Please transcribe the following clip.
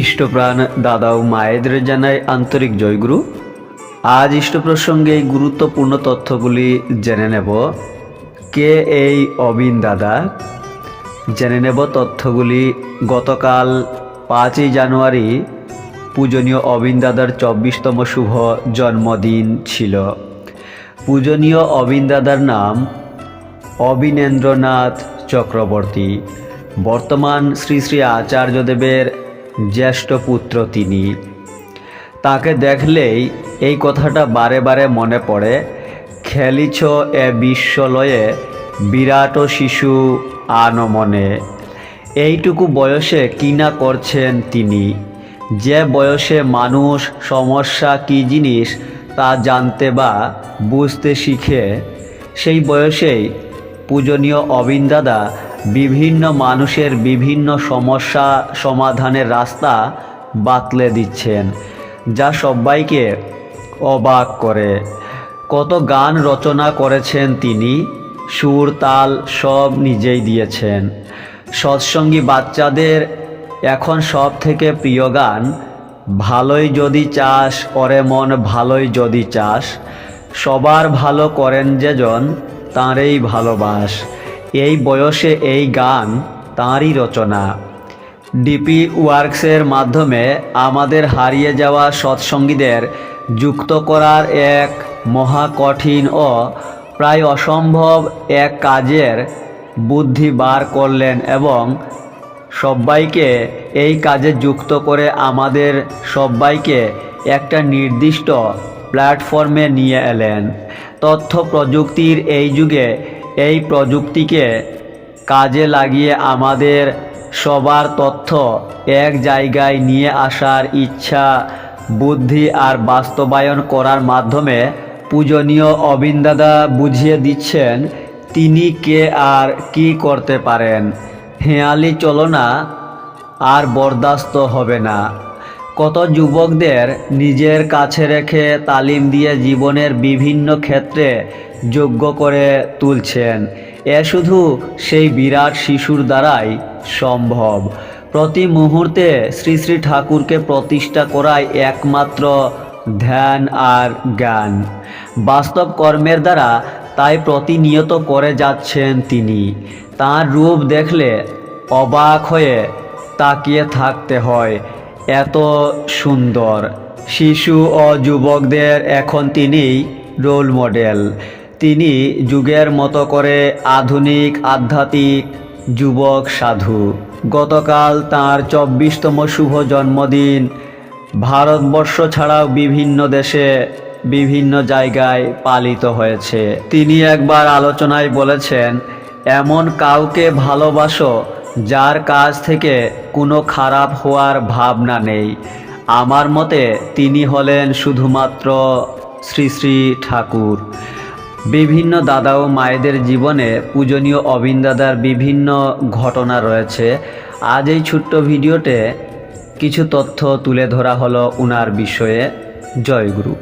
ইষ্টপ্রাণ দাদা ও মায়েদের জানাই আন্তরিক জয়গুরু। আজ ইষ্ট প্রসঙ্গে এই গুরুত্বপূর্ণ তথ্যগুলি জেনে নেব। কে এই অবিন দাদা? জেনে নেব তথ্যগুলি। গতকাল পাঁচই জানুয়ারি পূজনীয় অবিন দাদার চব্বিশতম শুভ জন্মদিন ছিল। পূজনীয় অবিন দাদার নাম অবিনেন্দ্রনাথ চক্রবর্তী। বর্তমান শ্রী শ্রী আচার্যদেবের জ্যেষ্ঠ পুত্র তিনি। তাকে দেখলেই এই কথাটা বারে বারে মনে পড়ে, খেলিছ এ বিশ্বলয়ে বিরাট শিশু আনমনে। এইটুকু বয়সে কি না করছেন তিনি? যে বয়সে মানুষ সমস্যা কী জিনিস তা জানতে বা বুঝতে শিখে, সেই বয়সেই পূজনীয় অবিন দাদা বিভিন্ন মানুষের বিভিন্ন সমস্যা সমাধানের রাস্তা বাতলে দিচ্ছেন, যা সবাইকে অবাক করে। কত গান রচনা করেছেন তিনি, সুর, তাল সব নিজেই দিয়েছেন। সৎসঙ্গী বাচ্চাদের এখন সব থেকে প্রিয় গান, ভালোই যদি চাস, ওরে মন ভালোই যদি চাস, সবার ভালো করেন যেজন, তাঁরই ভালোবাস। এই বয়সে এই গান তাঁরই রচনা। ডিপি ওয়ার্কসের মাধ্যমে আমাদের হারিয়ে যাওয়া সৎসঙ্গীদের যুক্ত করার এক মহা কঠিন ও প্রায় অসম্ভব এক কাজের বুদ্ধি বার করলেন এবং সবাইকে এই কাজে যুক্ত করে আমাদের সবাইকে একটা নির্দিষ্ট প্ল্যাটফর্মে নিয়ে এলেন। তথ্য প্রযুক্তির এই যুগে এই প্রযুক্তিকে কাজে লাগিয়ে আমাদের সবার তথ্য এক জায়গায় নিয়ে আসার ইচ্ছা, বুদ্ধি আর বাস্তবায়ন করার মাধ্যমে পূজনীয় অবিন্দাদা বুঝিয়ে দিচ্ছেন তিনি কে আর কি করতে পারেন। হেঁয়ালি চলনা আর বরদাস্ত হবে না। কত যুবকদের নিজের কাছে রেখে তালিম দিয়ে জীবনের বিভিন্ন ক্ষেত্রে যোগ্য করে তুলছেন? এ শুধু সেই বিরাট শিশুর দ্বারাই সম্ভব। প্রতি মুহূর্তে শ্রী শ্রী ঠাকুরকে প্রতিষ্ঠা করাই একমাত্র ধ্যান আর জ্ঞান। বাস্তব কর্মের দ্বারা তাই প্রতিনিয়ত করে যাচ্ছেন তিনি। তার রূপ দেখলে অবাক হয়ে তাকিয়ে থাকতে হয়। এত সুন্দর। শিশু ও যুবকদের এখন তিনি রোল মডেল তিনি যুগের মতো করে আধুনিক, আধ্যাত্মিক যুবক, সাধু। গতকাল তার চব্বিশতম শুভ জন্মদিন। ভারতবর্ষ ছাড়াও বিভিন্ন দেশে বিভিন্ন জায়গায় পালিত হয়েছে। তিনি একবার আলোচনায় বলেছেন, এমন কাউকে ভালোবাসো যার কাছ থেকে কোনো খারাপ হওয়ার ভাবনা নেই। আমার মতে তিনি হলেন শুধুমাত্র শ্রী শ্রী ঠাকুর। বিভিন্ন দাদা ও মায়েদের জীবনে পূজনীয় অবিন দাদার বিভিন্ন ঘটনা রয়েছে। আজ এই ছোট্ট ভিডিওতে কিছু তথ্য তুলে ধরা হলো উনার বিষয়ে। জয়গুরু